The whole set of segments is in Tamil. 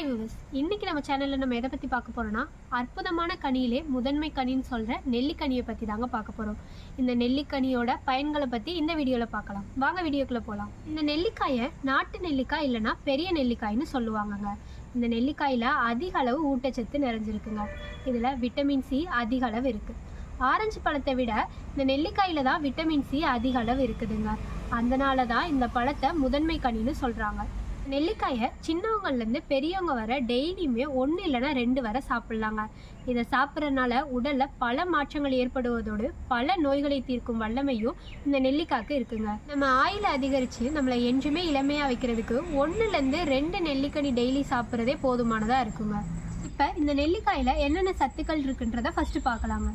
ஹாய் விவஸ் இன்றைக்கி நம்ம சேனலில் நம்ம எதை பற்றி பார்க்க போகிறோன்னா அற்புதமான கனியிலே முதன்மை கனின்னு சொல்கிற நெல்லிக்கனியை பற்றி தாங்க பார்க்க போகிறோம் இந்த நெல்லிக்கனியோட பயன்களை பற்றி இந்த வீடியோவில் பார்க்கலாம். வாங்க வீடியோக்குள்ளே போகலாம் இந்த நெல்லிக்காயை நாட்டு நெல்லிக்காய் இல்லைன்னா பெரிய நெல்லிக்காய்னு சொல்லுவாங்கங்க. இந்த நெல்லிக்காயில் அதிக அளவு ஊட்டச்சத்து நிறைஞ்சிருக்குங்க. இதில் விட்டமின் சி அதிக அளவு இருக்குது ஆரஞ்சு பழத்தை விட இந்த நெல்லிக்காயில் தான் விட்டமின் சி அதிக அளவு இருக்குதுங்க. அதனால தான் இந்த பழத்தை முதன்மை கனின்னு சொல்கிறாங்க நெல்லிக்காயை சின்னவங்கள்லேருந்து பெரியவங்க வர டெய்லியுமே ஒன்று இல்லைன்னா ரெண்டு வரை சாப்பிட்லாங்க. இதை சாப்பிட்றதுனால உடலில் பல மாற்றங்கள் ஏற்படுவதோடு பல நோய்களை தீர்க்கும் வல்லமையும் இந்த நெல்லிக்காய்க்கு இருக்குங்க. நம்ம ஆயில் அதிகரித்து நம்மளை என்றுமே இளமையாக வைக்கிறதுக்கு ஒன்றுலேருந்து ரெண்டு நெல்லிக்கனி டெய்லி சாப்பிட்றதே போதுமானதாக இருக்குங்க. இப்போ இந்த நெல்லிக்காயில் என்னென்ன சத்துக்கள் இருக்குன்றதை ஃபஸ்ட்டு பார்க்கலாங்க.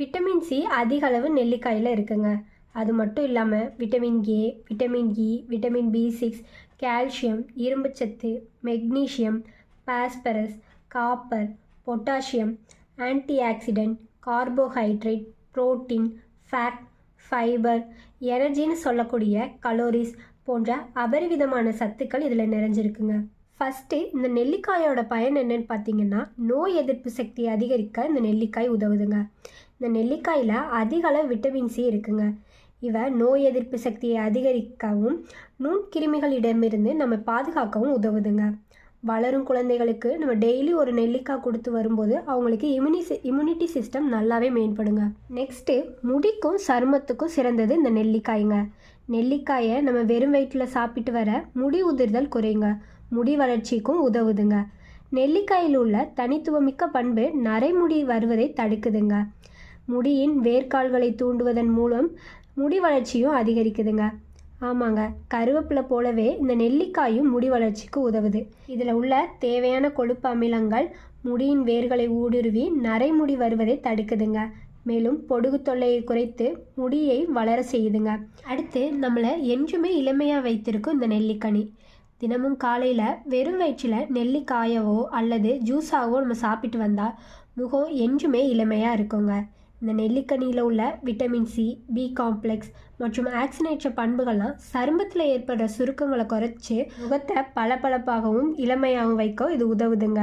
விட்டமின் சி அதிக அளவு நெல்லிக்காயில் இருக்குங்க. அது மட்டும் இல்லாமல் vitamin A vitamin E vitamin B six calcium இரும்புச்சத்து magnesium phosphorus copper potassium antioxidant carbohydrate protein fat fibre எனர்ஜின்னு சொல்லக்கூடிய கலோரிஸ் போன்ற அபரிவிதமான சத்துக்கள் இதில் நிறைஞ்சிருக்குங்க. ஃபஸ்ட்டு இந்த நெல்லிக்காயோட பயன் என்னன்னு பார்த்தீங்கன்னா நோய் எதிர்ப்பு சக்தியை அதிகரிக்க இந்த நெல்லிக்காய் உதவுதுங்க. இந்த நெல்லிக்காயில் அதிக அளவு விட்டமின் சி இருக்குங்க. இவ நோய் எதிர்ப்பு சக்தியை அதிகரிக்கவும் நுண்கிருமிகளிடமிருந்து நம்ம பாதுகாக்கவும் உதவுதுங்க. வளரும் குழந்தைகளுக்கு நம்ம டெய்லி ஒரு நெல்லிக்காய் கொடுத்து வரும்போது அவங்களுக்கு இம்யூனி இம்யூனிட்டி சிஸ்டம் நல்லாவே மேம்படுங்க. நெக்ஸ்ட்டு முடிக்கும் சருமத்துக்கும் சிறந்தது இந்த நெல்லிக்காய்ங்க. நெல்லிக்காயை நம்ம வெறும் வயிற்றில் சாப்பிட்டு வர முடி உதிர்தல் குறையுங்க. முடி வளர்ச்சிக்கும் உதவுதுங்க. நெல்லிக்காயில் உள்ள தனித்துவமிக்க பண்பு நரைமுடி வருவதை தடுக்குதுங்க. முடியின் வேர்க்கால்களை தூண்டுவதன் மூலம் முடி வளர்ச்சியும் அதிகரிக்குதுங்க. ஆமாங்க கருவேப்பிலை போலவே இந்த நெல்லிக்காயும் முடி வளர்ச்சிக்கு உதவுது. இதில் உள்ள தேவையான கொழுப்பு அமிலங்கள் முடியின் வேர்களை ஊடுருவி நரைமுடி வருவதை தடுக்குதுங்க. மேலும் பொடுகு தொல்லையை குறைத்து முடியை வளர செய்யுதுங்க. அடுத்து நம்மளை என்றுமே இளமையாக வைத்திருக்கும் இந்த நெல்லிக்கனி. தினமும் காலையில் வெறும் வயிற்றில் நெல்லிக்காயவோ அல்லது ஜூஸாவோ நம்ம சாப்பிட்டு வந்தால் முகம் என்றுமே இளமையாக இருக்குங்க. இந்த நெல்லிக்கனியில் உள்ள விட்டமின் சி பி காம்ப்ளெக்ஸ் மற்றும் ஆக்சினேற்ற பண்புகள்லாம் சருமத்தில் ஏற்படுற சுருக்கங்களை குறைச்சி முகத்தை பளபளப்பாகவும் இளமையாகவும் வைக்க இது உதவுதுங்க.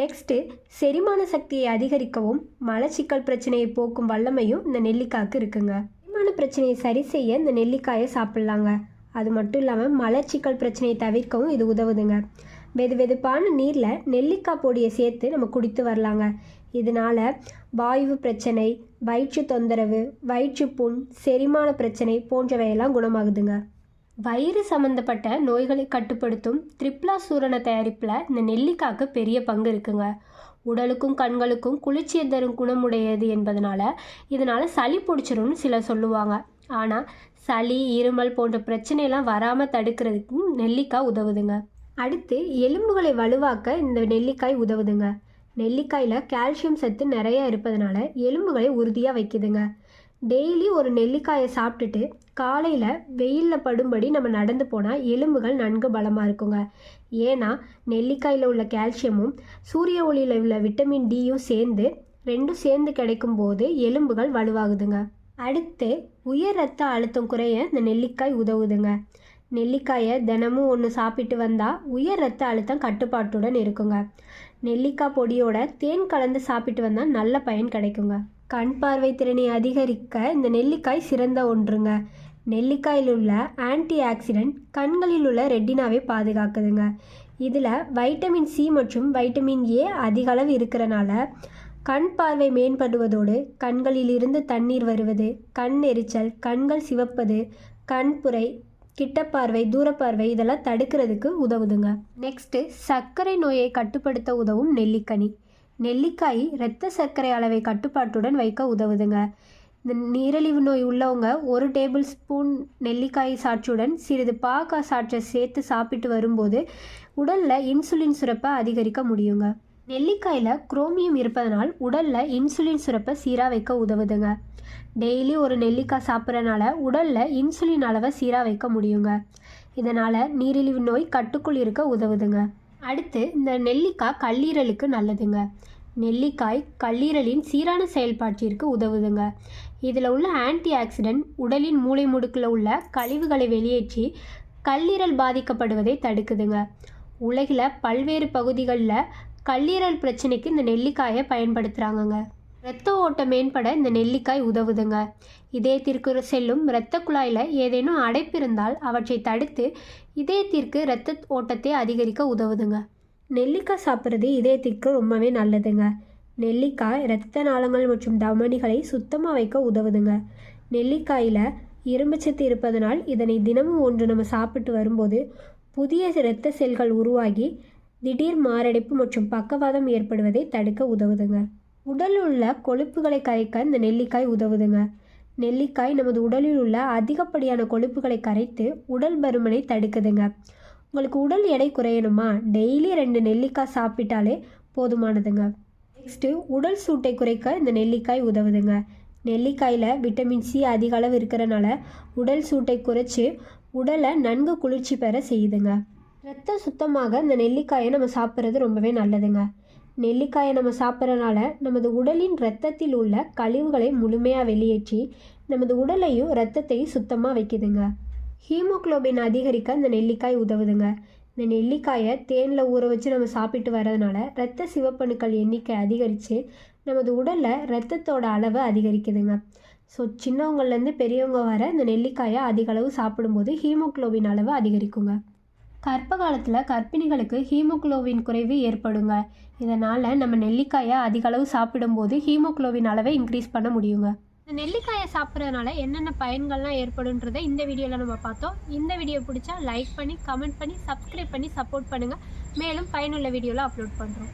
நெக்ஸ்ட்டு செரிமான சக்தியை அதிகரிக்கவும் மலச்சிக்கல் பிரச்சனையை போக்கும் வல்லமையும் இந்த நெல்லிக்காய்க்கு இருக்குங்க. செரிமான பிரச்சனையை சரி செய்ய இந்த நெல்லிக்காயை சாப்பிட்லாங்க. அது மட்டும் இல்லாமல் மலச்சிக்கல் பிரச்சனையை தவிர்க்கவும் இது உதவுதுங்க. வெது வெதுப்பான நீரில் நெல்லிக்காய் பொடியை சேர்த்து நம்ம குடித்து வரலாங்க. இதனால் வாயு பிரச்சனை வயிற்று தொந்தரவு வயிற்று புண் செரிமான பிரச்சனை போன்றவையெல்லாம் குணமாகுதுங்க. வயிறு சம்மந்தப்பட்ட நோய்களை கட்டுப்படுத்தும் த்ரிப்ளா சூரண தயாரிப்பில் இந்த நெல்லிக்காய்க்கு பெரிய பங்கு இருக்குங்க. உடலுக்கும் கண்களுக்கும் குளிர்ச்சியை தரும் குணமுடையது என்பதனால இதனால் சளி பிடிச்சிரும்னு சிலர் சொல்லுவாங்க. ஆனால் சளி இருமல் போன்ற பிரச்சனையெல்லாம் வராமல் தடுக்கிறதுக்கும் நெல்லிக்காய் உதவுதுங்க. அடுத்து எலும்புகளை வலுவாக்க இந்த நெல்லிக்காய் உதவுதுங்க. நெல்லிக்காயில் கால்சியம் சத்து நிறைய இருப்பதனால எலும்புகளை உறுதியாக வைக்குதுங்க. டெய்லி ஒரு நெல்லிக்காயை சாப்பிட்டுட்டு காலையில் வெயிலில் படும்படி நம்ம நடந்து போனால் எலும்புகள் நன்கு பலமாக இருக்குங்க. ஏன்னா நெல்லிக்காயில் உள்ள கால்சியமும் சூரிய ஒளியில் உள்ள விட்டமின் டியும் சேர்ந்து ரெண்டும் சேர்ந்து கிடைக்கும் போது எலும்புகள் வலுவாகுதுங்க. அடுத்து உயர் ரத்த அழுத்தம் குறைய இந்த நெல்லிக்காய் உதவுதுங்க. நெல்லிக்காயை தினமும் ஒன்று சாப்பிட்டு வந்தால் உயர் ரத்த அழுத்தம் கட்டுப்பாட்டுடன் இருக்குங்க. நெல்லிக்காய் பொடியோட தேன் கலந்து சாப்பிட்டு வந்தால் நல்ல பயன் கிடைக்குங்க. கண் பார்வை திறனை அதிகரிக்க இந்த நெல்லிக்காய் சிறந்த ஒன்றுங்க. நெல்லிக்காயில் உள்ள ஆன்டி ஆக்சிடென்ட் கண்களில் உள்ள ரெட்டினாவை பாதுகாக்குதுங்க. இதில் வைட்டமின் சி மற்றும் வைட்டமின் ஏ அதிகளவு இருக்கிறனால கண் பார்வை மேம்படுவதோடு கண்களில் இருந்து தண்ணீர் வருவது கண் எரிச்சல் கண்கள் சிவப்பது கண்புரை கிட்டப்பார்வை தூரப்பார்வை இதெல்லாம் தடுக்கிறதுக்கு உதவுதுங்க. நெக்ஸ்ட்டு சர்க்கரை நோயை கட்டுப்படுத்த உதவும் நெல்லிக்கனி. நெல்லிக்காய் இரத்த சர்க்கரை அளவை கட்டுப்பாட்டுடன் வைக்க உதவுதுங்க. இந்த நீரிழிவு நோய் உள்ளவங்க ஒரு டேபிள் ஸ்பூன் நெல்லிக்காய் சாற்றுடன் சிறிது பாகா சாற்றை சேர்த்து சாப்பிட்டு வரும்போது உடலில் இன்சுலின் சுரப்பை அதிகரிக்க முடியுங்க. நெல்லிக்காயில் குரோமியம் இருப்பதனால் உடலில் இன்சுலின் சுரப்பை சீராக வைக்க உதவுதுங்க. டெய்லி ஒரு நெல்லிக்காய் சாப்பிட்றனால உடலில் இன்சுலின் அளவை சீராக வைக்க முடியுங்க. இதனால் நீரிழிவு நோய் கட்டுக்குள் இருக்க உதவுதுங்க. அடுத்து இந்த நெல்லிக்காய் கல்லீரலுக்கு நல்லதுங்க. நெல்லிக்காய் கல்லீரலின் சீரான செயல்பாட்டிற்கு உதவுதுங்க. இதில் உள்ள ஆன்டி ஆக்சிடென்ட் உடலின் மூளை முடுக்கில் உள்ள கழிவுகளை வெளியேற்றி கல்லீரல் பாதிக்கப்படுவதை தடுக்குதுங்க. உலகில் பல்வேறு பகுதிகளில் கல்லீரல் பிரச்சனைக்கு இந்த நெல்லிக்காயை பயன்படுத்துகிறாங்கங்க இரத்த ஓட்டம் மேம்பட இந்த நெல்லிக்காய் உதவுதுங்க. இதயத்திற்கு செல்லும் இரத்த குழாயில் ஏதேனும் அடைப்பு இருந்தால் அவற்றை தடுத்து இதயத்திற்கு இரத்த ஓட்டத்தை அதிகரிக்க உதவுதுங்க. நெல்லிக்காய் சாப்பிட்றது இதயத்திற்கு ரொம்பவே நல்லதுங்க. நெல்லிக்காய் இரத்த நாளங்கள் மற்றும் தமனிகளை சுத்தமாக வைக்க உதவுதுங்க. நெல்லிக்காயில் இரும்புச்சத்து இருப்பதனால் இதனை தினமும் ஒன்று நம்ம சாப்பிட்டு வரும்போது புதிய இரத்த செல்கள் உருவாகி திடீர் மாரடைப்பு மற்றும் பக்கவாதம் ஏற்படுவதை தடுக்க உதவுதுங்க. உடலில் உள்ள கொழுப்புகளை கரைக்க இந்த நெல்லிக்காய் உதவுதுங்க. நெல்லிக்காய் நமது உடலில் உள்ள அதிகப்படியான கொழுப்புகளை கரைத்து உடல் பருமனை தடுக்குதுங்க. உங்களுக்கு உடல் எடை குறையணுமா? டெய்லி ரெண்டு நெல்லிக்காய் சாப்பிட்டாலே போதுமானதுங்க. நெக்ஸ்ட்டு உடல் சூட்டை குறைக்க இந்த நெல்லிக்காய் உதவுதுங்க. நெல்லிக்காயில் விட்டமின் சி அதிக அளவு இருக்கிறனால உடல் சூட்டை குறைச்சி உடலை நன்கு குளிர்ச்சி பெற செய்யுதுங்க. ரத்தம் சுத்தமாக இந்த நெல்லிக்காயை நம்ம சாப்பிட்றது ரொம்பவே நல்லதுங்க. நெல்லிக்காயை நம்ம சாப்பிட்றனால நமது உடலின் இரத்தத்தில் உள்ள கழிவுகளை முழுமையாக வெளியேற்றி நமது உடலையும் இரத்தத்தையும் சுத்தமாக வைக்குதுங்க. ஹீமோக்ளோபின் அதிகரிக்க இந்த நெல்லிக்காய் உதவுதுங்க. இந்த நெல்லிக்காயை தேனில் ஊற வச்சு நம்ம சாப்பிட்டு வர்றதுனால இரத்த சிவப்பணுக்கள் எண்ணிக்கை அதிகரித்து நமது உடலில் இரத்தத்தோட அளவு அதிகரிக்குதுங்க. ஸோ சின்னவங்கள்லேருந்து பெரியவங்க வர இந்த நெல்லிக்காயை அதிக அளவு சாப்பிடும்போது ஹீமோக்ளோபின் அளவு அதிகரிக்குங்க. கர்ப்ப காலத்தில் கர்ப்பிணிகளுக்கு ஹீமோக்ளோவின் குறைவு ஏற்படுங்க. இதனால் நம்ம நெல்லிக்காயை அதிகளவு சாப்பிடும்போது ஹீமோக்ளோவின் அளவை இன்க்ரீஸ் பண்ண முடியுங்க. இந்த நெல்லிக்காயை சாப்பிட்றதுனால என்னென்ன பயன்கள்லாம் ஏற்படுன்றதை இந்த வீடியோவில் நம்ம பார்த்தோம். இந்த வீடியோ பிடிச்சா லைக் பண்ணி கமெண்ட் பண்ணி சப்ஸ்கிரைப் பண்ணி சப்போர்ட் பண்ணுங்கள் மேலும் பயனுள்ள வீடியோவில் அப்லோட் பண்ணுறோம்